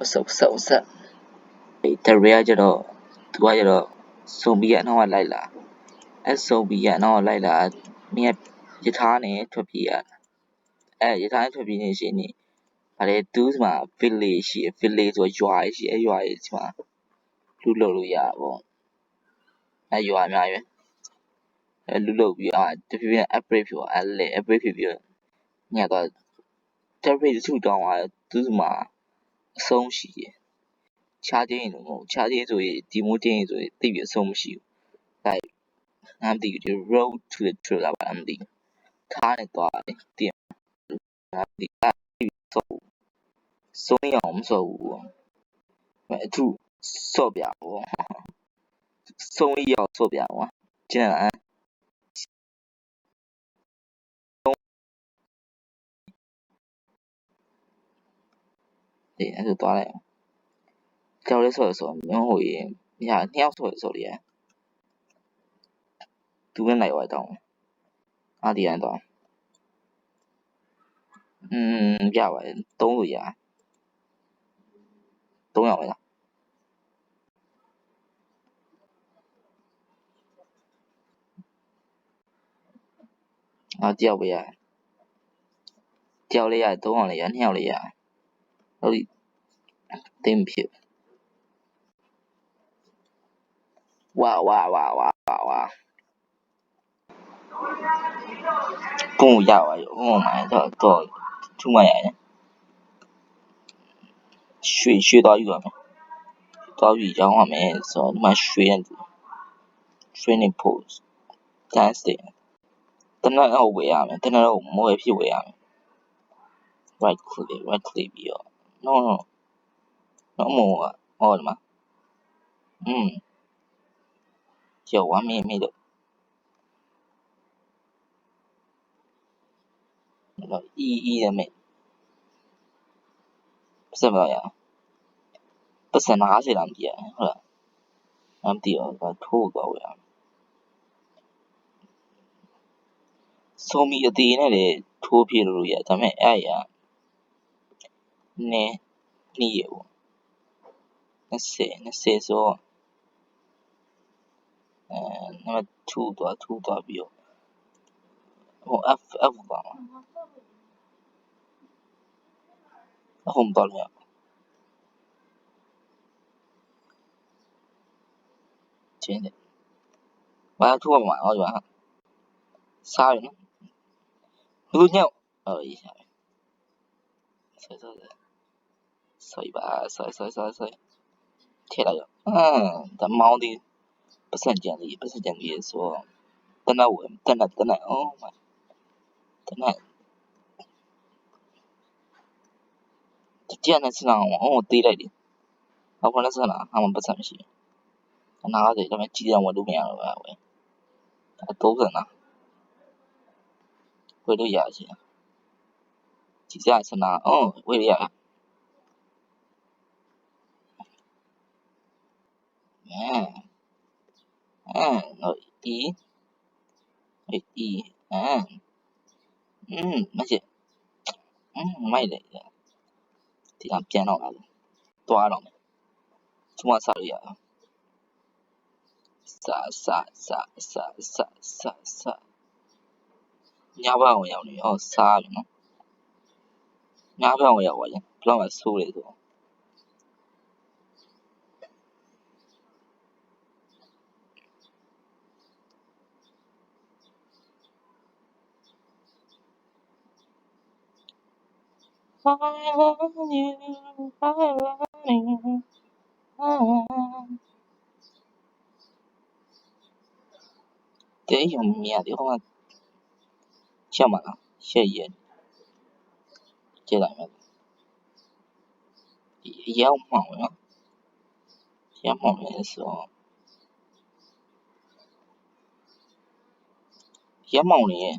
what's up what's up what's up ဒီတရေကကျတော့သူကကျတော့စုံပြီးကအနောက်ကလိုက်လာအဲစုံပြီးကအနောက်ကလိုက်လာမင်းကယထာနဲ့ထွက်ပြေးရအဲယထာနဲ့ထွက်ပြေးနေရှင်နေဗါလေသူ့မှာ village ရှိ village ဆိုရွာရှိအဲရွာကြီးဒီမှာလူလုပ်လို့ရပါဘောအဲရွာအများကြီးပဲအဲလူလုပ်ပြီးအာတဖြည်းဖြည်း upgrade ဖြစ်သွားအဲလေ upgrade ဖြစ်ပြီးတော့ညတော့ terrorist သူ့တောင်းသွားသူ့မှာ အဆုံးရှိတယ်ခြားချင်းလို့မဟုတ်ခြားချင်းဆိုရင်ဒီမိုးချင်းဆိုရင်တိတ်ပြီးအဆုံးမရှိဘူး like ငါမသိဘူးဒီ road to the truth လားမသိဘူးထားနေသွားတယ်တင်ငါမသိအဲ့ဆိုဆုံးရအောင်မဆိုဘူးအထူးစော့ပြပေါ့ဆုံးရ အောင်စော့ပြပေါ့ကျင်းလားဒီအဲ့ဒါသွားလိုက်ကြောက်လဲဆော့ဆော့မင်းဟိုရင်ညာနှစ်ယောက်ဆော့ဆော့လေသူကနိုင်ဝိုက်တောင်းအာဒီရန်တော့อืมရပါတယ်သုံးလို့ရသုံးရပါလားအာ တယောက်ပဲရတယောက်လေးရသုံးအောင်လေးရနှစ်ယောက်လေးရဟုတ်ပြီတင်းဖြစ်ဝါဝါဝါဝါဝါဝါပုံရပါရောဟိုမှာတော့တော့ထူးမရရင်ရွှေရွှေသွားယူရမယ်သွားယူရောင်းရမယ်ဆိုတော့ဒီမှာရွှေရ training post dance တဲ့တနက်တော့ဝယ်ရမယ်တနက်တော့မဝယ်ဖြစ်ဝယ်ရမယ် right click right click ပြီးတော့ no no no မဟုတ်ဟောဒီမှာอืมကျော်ဝမ်းမင်းမိတော့တော့ e e ရမယ်စက်ပါရပတ်စံ50လောက်မကြည့်ရဟုတ်လားမမသိတော့ထိုးတော့ဝယ်ရမယ်ဆိုမီအသေးနဲ့လေထိုးပြလို့ရဒါပေမဲ့အဲ့ရနည်းနှီးရပေါ့ 20 20ဆိုအဲနံပါတ်2တော့2တော့ပြီးတော့ဟို F F ပါအခုမတော်လို့ရချင်းတယ်ဘာထူးမှာဟောကြပါစားရနော်လူညောက်အော်ရေးစားဆွဲဆွဲဆွဲပါဆွဲဆွဲဆွဲဆွဲထည့် လိုက်ရောအမ်တမောင်းဒီပတ်စံကြံလေးပတ်စံကြံလေးဆိုတနတ်ဝတနတ်တနတ် oh my တနတ်ကြံနေစနာအောင်တေးလိုက်တယ်ဘာဖလဲစနာအမှပတ်စံမရှိအနားတယ်ဒါပေမဲ့ကြည်ရဝတ်လို့မရတော့ဘူးပဲအတိုးစနာဝယ်လို့ရချင်ကြည်ရစနာအော်ဝယ်ရအဲအဲနော်ဒီဒီအဲ 嗯嗯，我一，我一，嗯嗯，没事，嗯，没得的，这样变老了，多老了，什么啥呀？啥啥啥啥啥啥啥，ညဘဝင်ရောက်နေဟောစားပြီနော်ညဘဝင်ရောက်ပါလေဘလောက်မှဆိုးလေဆိုတော့ I love you, I love you. Thế dùng nhà không anh? Sao mà nó? Sao vậy? Chơi lại mà. Giá ông hỏi á. Giá ông hỏi là sao? Giá màu này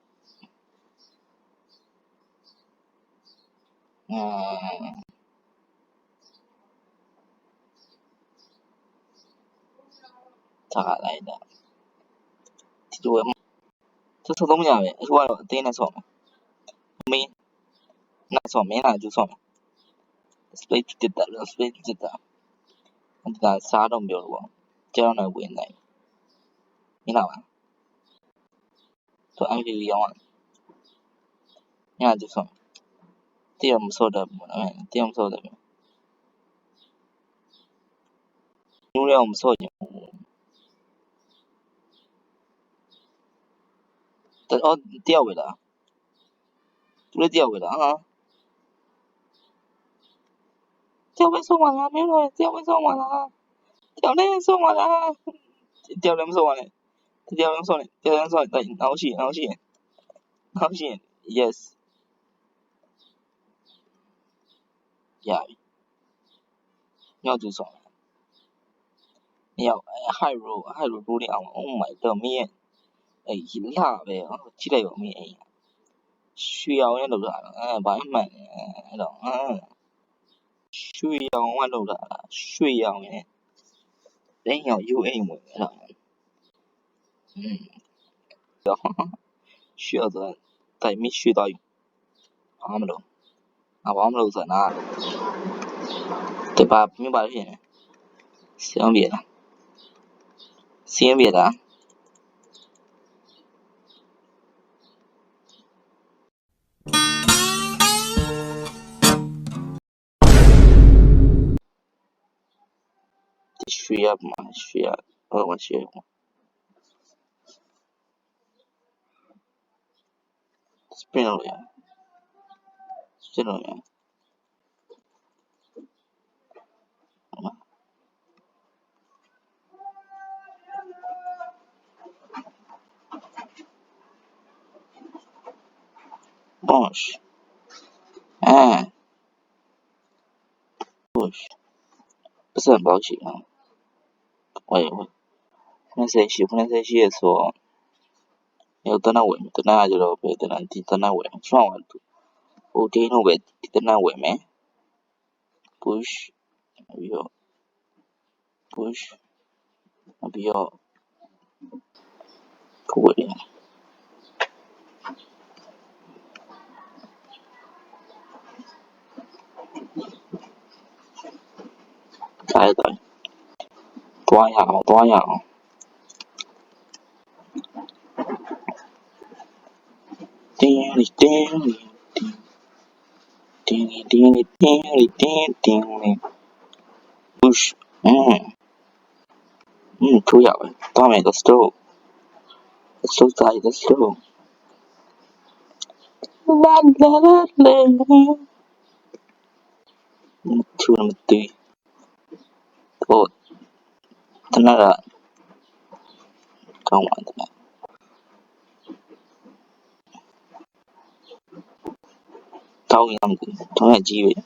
嗯，咋来的？这车弄家呗？是我爹那错吗？没，那车没那就算了。随便你咋的，随便你咋的。那啥都没有了，家里那贵奶，你那嘛？都安逸养活了，那就算了。 တရားမဆော့တော့ဘူးအဲ့တရားမဆော့တယ်ဘူးလည်းမဆော့ချင်တော့တရားဝယ်လားသူလည်းတရားဝယ်လားဟာတရားဝယ်ဆုံးမလားမင်းတို့တရားဝယ်ဆုံးမလားတရားလည်းဆုံးမလားတရားလည်းမဆုံးပါနဲ့တရားလည်းမဆုံးနဲ့တရားလည်းမဆုံးတိုက်နောက်ရှိနောက်ရှိနောက်ရှိ yes ရပြီညောက်ကျူဆော့ညောက် high row high row တိုးနေအောင် oh my god မင်းရဲ့အဲ့လှပဲကြည့်လိုက်ပါမင်းအဲ့ရွှေအောင်နဲ့လောက်တာအဲဘာမှန်အဲ့တော့အဲရွှေအောင်ကလောက်တာရွှေအောင်နဲ့တင်းရောင်ယူအိမ်ဝင်အဲ့တော့อืมတော့ရွှေတော့တိုင်မရွှေတော့ဘာမလို့အဘာမလို့ဆိုနာတ 对吧？没把这些，相别的，相别的。需要嘛？需要，呃，我需要。spin လုပ်ရအောင် spin လုပ်ရအောင် push and push ပတ်စံပေါက်ချီအောင်ဝယ်ဝယ်98 98ရဲ့ဆိုရုပ်တနာဝယ်တနာကြတော့ပဲတနာဒီတနာဝယ်ချောင်းအောင်ဟိုတင်းတော့ပဲဒီတနာဝယ်မယ် push ပြီးတော့ push ပြီးတော့ကိုယ်ရ စားရတော့တွားရအောင်တွားရအောင်တင်းရီတင်းရီတင်းတင်းတင်းရီတင်းရီတင်းတင်းရီ push အင်းအင်းထိုးရပဲတွားမယ် let's go let's go guys let's go လာလာလာလာချူမတီး cô thật là rồi không phải tao thì làm tao là chi vậy?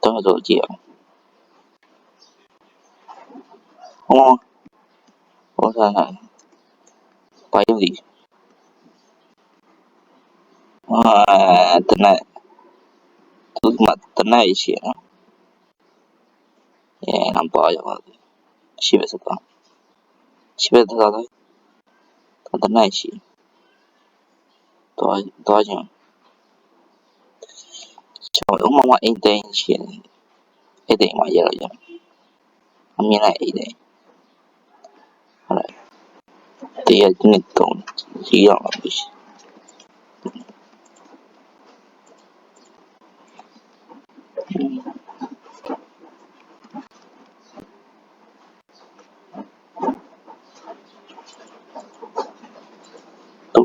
Tao là rồi chịu. Không ngon. Có ra à, là quay gì à, tình này tôi mà tình này chuyện 얘랑 빠져가고 10에서 봐 10에서 나도 다들 나이시 도와줘 저 엄마가 애들 시 애들 막 이러죠 엄마나 애들 알아 뒤에 눈에 또 이런 거 보시 Thank you.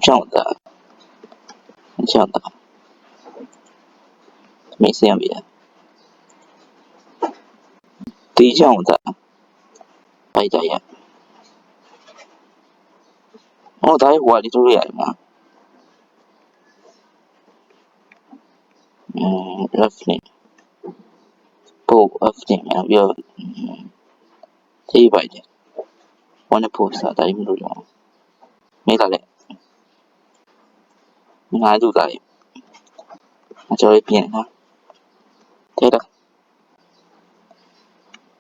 ကြောက်တာကြောက်တာ没事呀，别。对象的，哎呀呀，我在我的主页嘛，嗯，roughly，不，roughly 嘛，要，嗯，这一百的，我那 post 在没录用，没打嘞。lái dù dậy mà chơi biển ha thế đó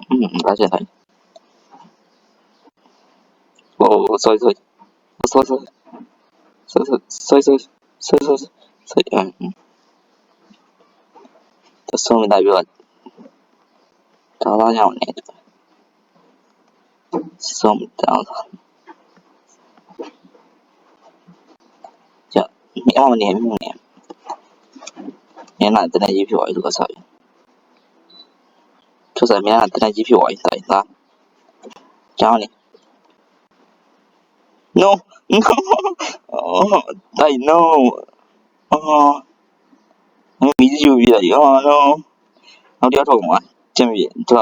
ừ, đã trở thành. Ồ rồi rồi rồi rồi rồi rồi rồi rồi rồi rồi rồi à xoay, sự xoay, đại xoay, đó xoay, nhau xoay, xong xoay, là မတိုင်းပြောတောင်းလာရအောင်နေဆုံးတောင်းကြမအောင်နေမနေမျက်နှာတနေကြီးဖြစ်သွားပြီသူကစားပြီသူစားမျက်နှာတနေကြီးဖြစ်သွားပြီတိုင်သားကျောင်းနေ no no oh တိုင် no oh မီးကြည့်ပြလိုက် oh no နောက်တစ်ယောက်ထုတ်မှာကျင့်ပြီသူက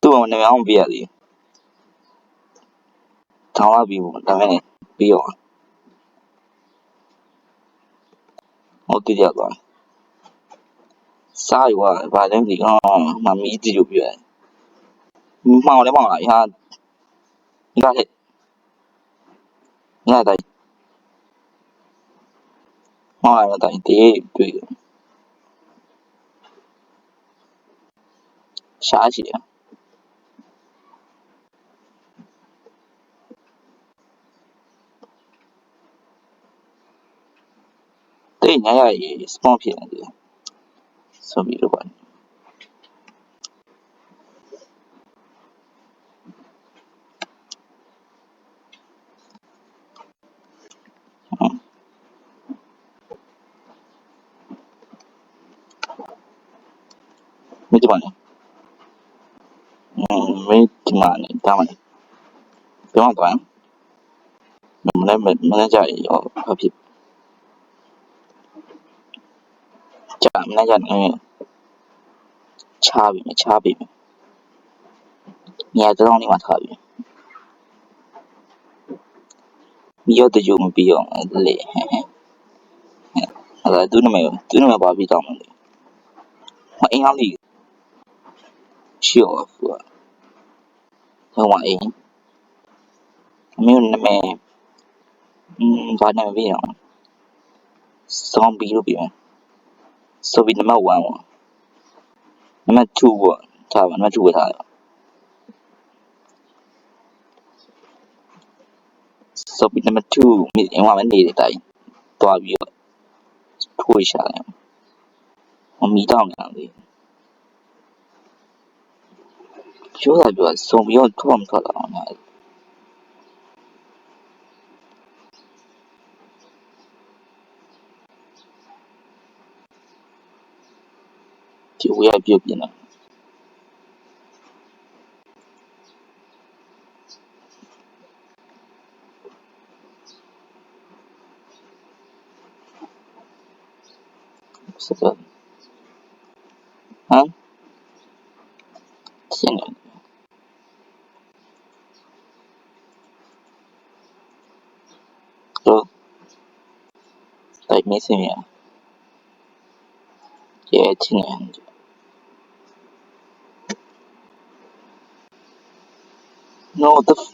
သူ့အောင်နေအောင်ပြရသေးထောင်းလာပြီပေါ့ဒါမဲ့ပြီးရော ဟုတ်တယ်ကွာစားရွာဗာလည်းဒီကောင်မမီးကြည့်လို့ပြတယ်မောင်လည်းမောင်လားဟာဒီကနေ့ညတိုင်းမောင်လည်းတိုင်းတေးတွေ့ရှားရှိတယ် တိတ်ညရရေး spawn ဖြစ်နေတယ်ဆိုပြီးတော့ပါမိတမနေอืมမိတမနေတာမနေပြောင်းသွားမလဲမလဲကြရရောအဖြစ် ကြာမလဲကြနေချားပြီမချားပြီညတောင်းနေမှာထားပြီမိရတဲ့ဂျုံမပြီးအောင်လေဟဲ့ဟဲ့အဲ့ဒါသူ့နမသူ့နမပါပြီးတောင်းတယ်မအင်းအောင်လေးရှိရောသူကဟိုမအင်းအမျိုးနမอืมဘာနာမည်ပြောင်း ဇွန်ဘီလို့ပြောဆိုပြီးနံပါတ်1ပေါ့နံပါတ်2ပေါ့ထားပါနံပါတ်2ပဲထားရဆိုပြီးနံပါတ်2မိအင်းဝမနေတဲ့အတိုင်းတွားပြီးတော့ထိုးရှာတယ်မမီတောင်းနေတာလေပြောတာပြောစုံပြီးတော့ထွက်မထွက်လာအောင် 体物业别比呢？是的，啊，进来。Hello，来没声音啊？也进来。know the